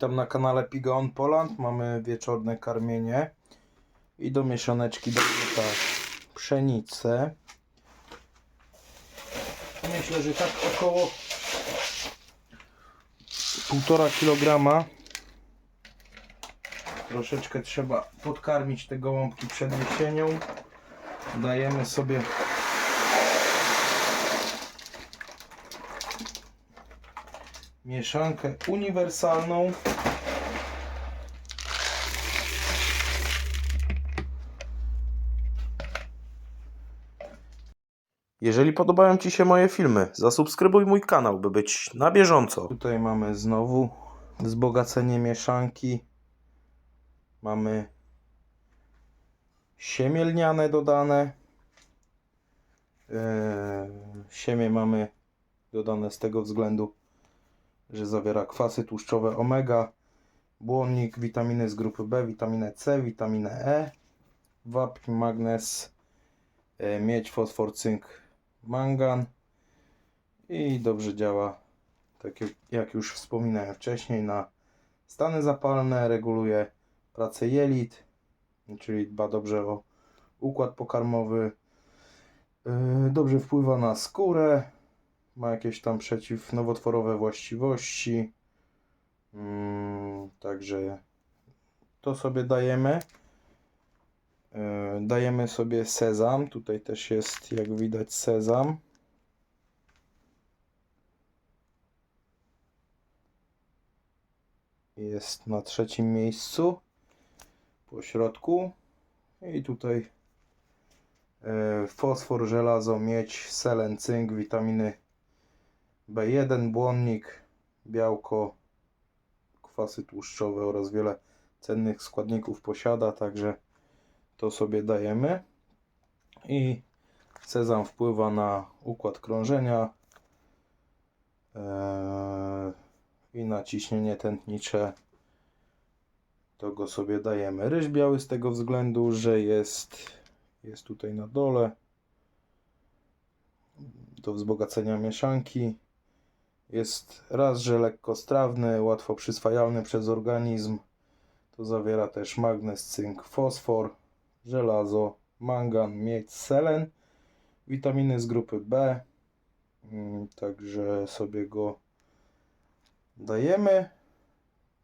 Witam na kanale Pigon Poland. Mamy wieczorne karmienie i do mieszaneczki dajemy tak pszenicę. Myślę, że tak około 1,5 kg. Troszeczkę trzeba podkarmić te gołąbki przed jesienią. Dajemy sobie mieszankę uniwersalną. Jeżeli podobają Ci się moje filmy, zasubskrybuj mój kanał, by być na bieżąco. Tutaj mamy znowu wzbogacenie mieszanki. Mamy siemię lniane dodane. Eee, siemię mamy dodane z tego względu, że zawiera kwasy tłuszczowe omega, błonnik, witaminy z grupy B, witaminę C, witaminę E, wapń, magnez, e, miedź, fosfor, cynk, mangan. I dobrze działa, tak jak, już wspominałem wcześniej, na stany zapalne, reguluje pracę jelit, czyli dba dobrze o układ pokarmowy, e, dobrze wpływa na skórę, ma jakieś tam przeciwnowotworowe właściwości. Mm, także to sobie dajemy. Yy, Dajemy sobie sezam. Tutaj też jest, jak widać, sezam. Jest na trzecim miejscu po środku. I tutaj e, fosfor, żelazo, miedź, selen, cynk, witaminy B1, błonnik, białko, kwasy tłuszczowe oraz wiele cennych składników posiada, także to sobie dajemy. I sezam wpływa na układ krążenia eee, i na ciśnienie tętnicze. To go sobie dajemy. Ryż biały z tego względu, że jest, jest tutaj na dole do wzbogacenia mieszanki. Jest raz, że lekko strawny, łatwo przyswajalny przez organizm. To zawiera też magnez, cynk, fosfor, żelazo, mangan, miedź, selen, witaminy z grupy B. Mm, Także sobie go dajemy.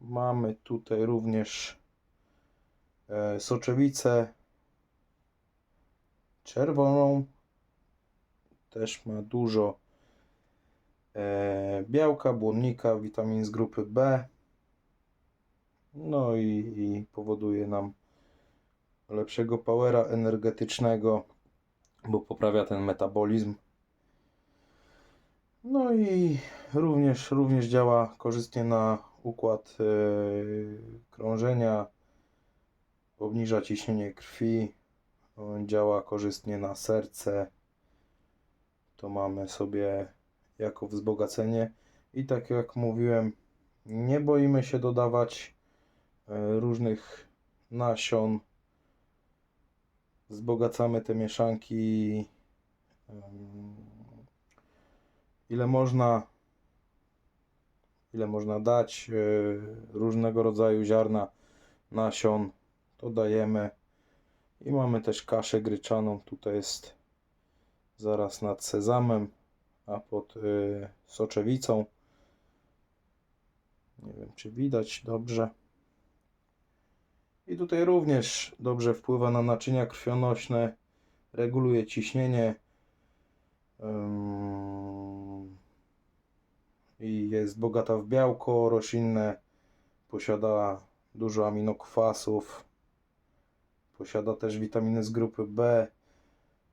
Mamy tutaj również e, soczewicę czerwoną. Też ma dużo białka, błonnika, witamin z grupy B. No i, i powoduje nam lepszego powera energetycznego, bo poprawia ten metabolizm. No i również, również działa korzystnie na układ e, krążenia, obniża ciśnienie krwi, działa korzystnie na serce. To mamy sobie jako wzbogacenie. I tak jak mówiłem, nie boimy się dodawać e, różnych nasion. Wzbogacamy te mieszanki ile można ile można dać e, różnego rodzaju ziarna nasion to dajemy i mamy też kaszę gryczaną tutaj jest zaraz nad sezamem a pod y, soczewicą. Nie wiem, czy widać dobrze. I tutaj również dobrze wpływa na naczynia krwionośne, reguluje ciśnienie i jest bogata w białko roślinne, posiada dużo aminokwasów, posiada też witaminy z grupy B,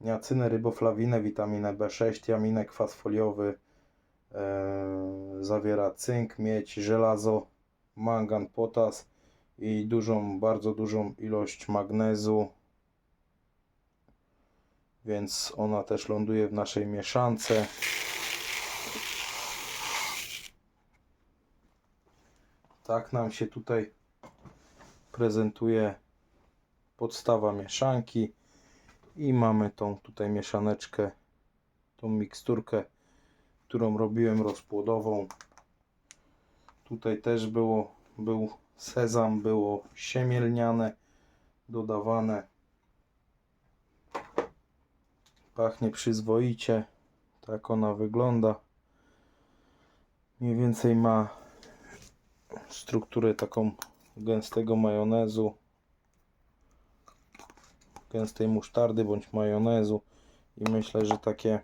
niacynę, ryboflawinę, witaminę B6, tiaminę, kwas foliowy, e, zawiera cynk, miedź, żelazo, mangan, potas i dużą, bardzo dużą ilość magnezu, więc ona też ląduje w naszej mieszance. Tak nam się tutaj prezentuje podstawa mieszanki. I mamy tą tutaj mieszaneczkę, tą miksturkę, którą robiłem rozpłodową. Tutaj też było był sezam, było siemielniane, dodawane. Pachnie przyzwoicie. Tak ona wygląda. Mniej więcej ma strukturę taką gęstego majonezu, gęstej musztardy bądź majonezu. I myślę, że takie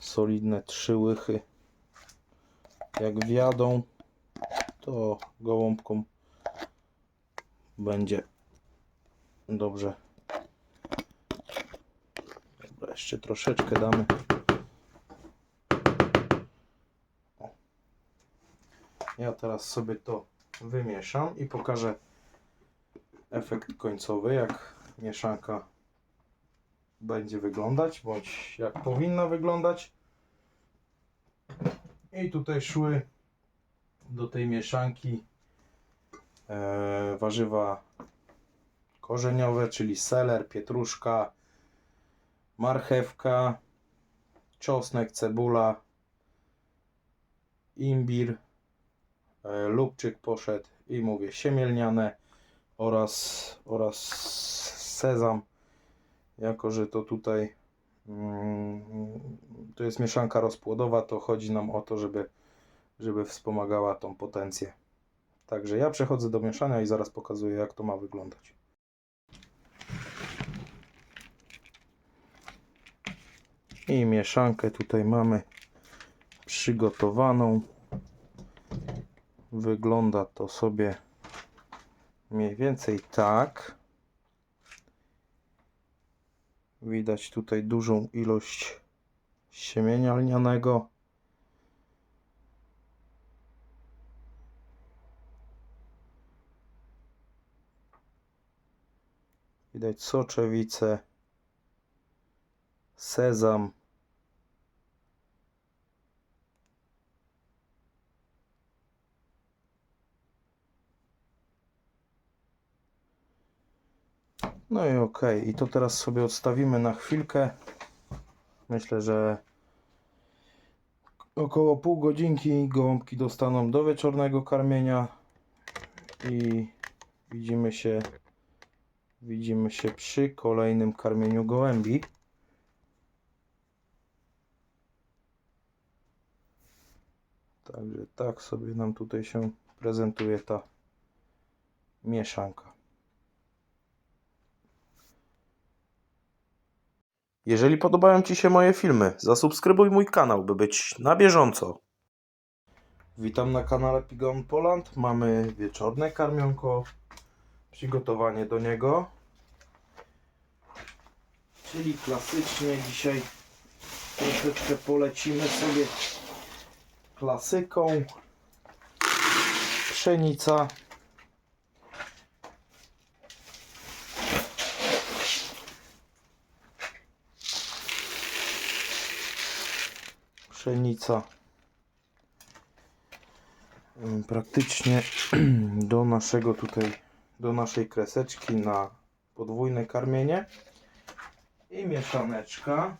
solidne trzy łychy. Jak wjadą to gołąbkom będzie dobrze. Dobra, jeszcze troszeczkę damy. Ja teraz sobie to wymieszam i pokażę efekt końcowy jak mieszanka będzie wyglądać bądź jak powinna wyglądać. I tutaj szły do tej mieszanki e, warzywa korzeniowe, czyli seler, pietruszka, marchewka, czosnek, cebula, imbir, e, lubczyk poszedł i mówię siemielniane oraz, oraz sezam, jako że to tutaj mm, to jest mieszanka rozpłodowa, to chodzi nam o to, żeby, żeby wspomagała tą potencję. Także ja przechodzę do mieszania i zaraz pokazuję jak to ma wyglądać. I mieszankę tutaj mamy przygotowaną. Wygląda to sobie mniej więcej tak. Widać tutaj dużą ilość siemienia lnianego. Widać soczewice, sezam. No i ok, i to teraz sobie odstawimy na chwilkę. Myślę, że około pół godzinki gołąbki dostaną do wieczornego karmienia i widzimy się widzimy się przy kolejnym karmieniu gołębi. Także tak sobie nam tutaj się prezentuje ta mieszanka. Jeżeli podobają Ci się moje filmy, zasubskrybuj mój kanał, by być na bieżąco. Witam na kanale Pigon Poland. Mamy wieczorne karmionko, przygotowanie do niego. Czyli klasycznie dzisiaj troszeczkę polecimy sobie klasyką. Pszenica. Pszenica. Praktycznie do naszego tutaj, do naszej kreseczki na podwójne karmienie i mieszaneczka.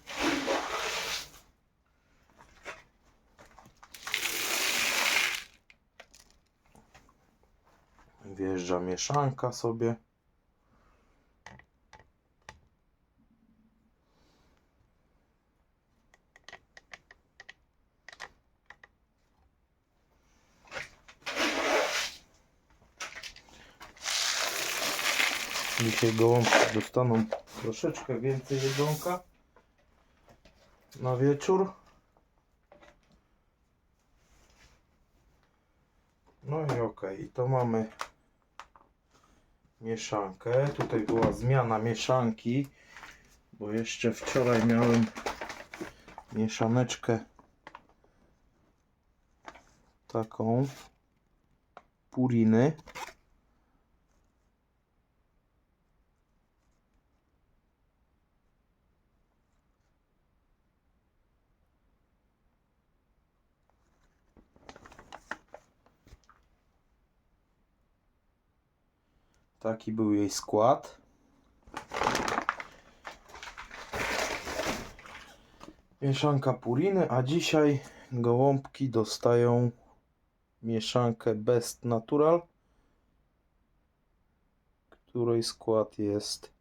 Wjeżdża mieszanka sobie. Dzisiaj gołąbki dostaną troszeczkę więcej jedzonka na wieczór. No i ok, i to mamy mieszankę. Tutaj była zmiana mieszanki, bo jeszcze wczoraj miałem mieszaneczkę taką puriny. Taki był jej skład. Mieszanka puriny, a dzisiaj gołąbki dostają mieszankę Best Natural, której skład jest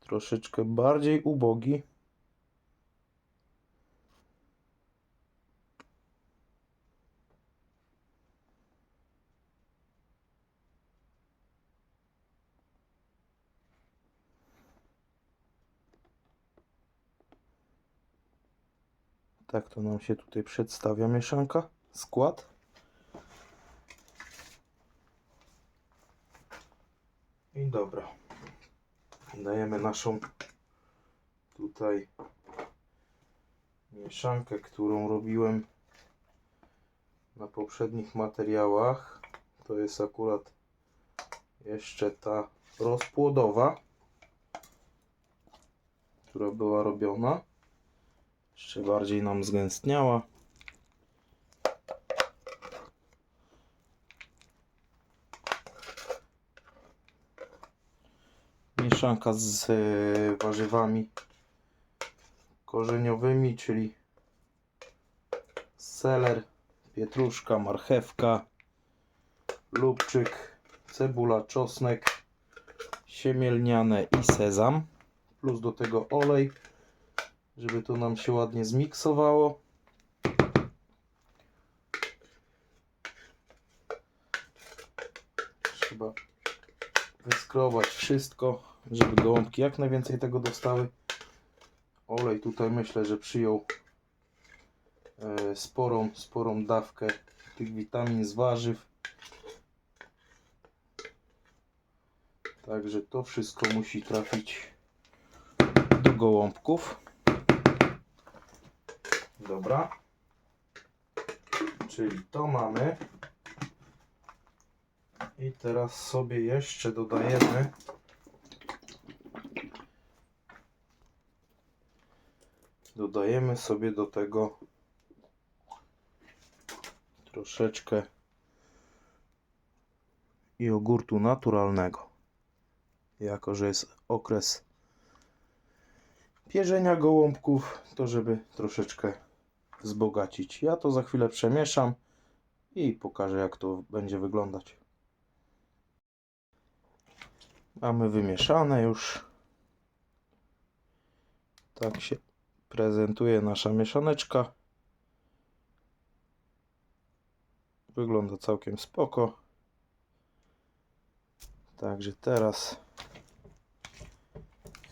troszeczkę bardziej ubogi. Tak to nam się tutaj przedstawia mieszanka, skład. I dobra. Dajemy naszą tutaj mieszankę, którą robiłem na poprzednich materiałach. To jest akurat jeszcze ta rozpłodowa, która była robiona. Jeszcze bardziej nam zgęstniała. Mieszanka z e, warzywami korzeniowymi, czyli seler, pietruszka, marchewka, lubczyk, cebula, czosnek, siemielniane i sezam. Plus do tego olej, żeby to nam się ładnie zmiksowało. Trzeba wyskrobać wszystko, żeby gołąbki jak najwięcej tego dostały. Olej tutaj myślę, że przyjął e, sporą, sporą dawkę tych witamin z warzyw. Także to wszystko musi trafić do gołąbków. Dobra. Czyli to mamy. I teraz sobie jeszcze dodajemy dodajemy sobie do tego troszeczkę jogurtu naturalnego. Jako, że jest okres pierzenia gołąbków, to żeby troszeczkę wzbogacić. Ja to za chwilę przemieszam i pokażę jak to będzie wyglądać. Mamy wymieszane już. Tak się prezentuje nasza mieszaneczka. Wygląda całkiem spoko. Także teraz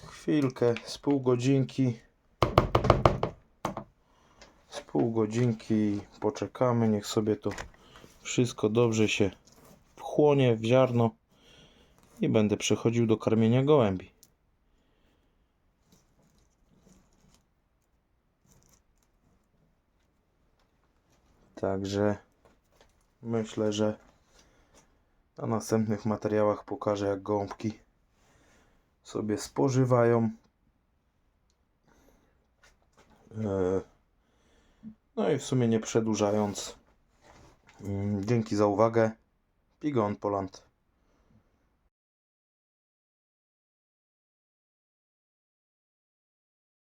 chwilkę, z pół godzinki. Pół godzinki poczekamy, niech sobie to wszystko dobrze się wchłonie w ziarno i będę przechodził do karmienia gołębi. Także myślę, że na następnych materiałach pokażę jak gołąbki sobie spożywają. E, No i w sumie nie przedłużając, mm, dzięki za uwagę. Pigon Poland.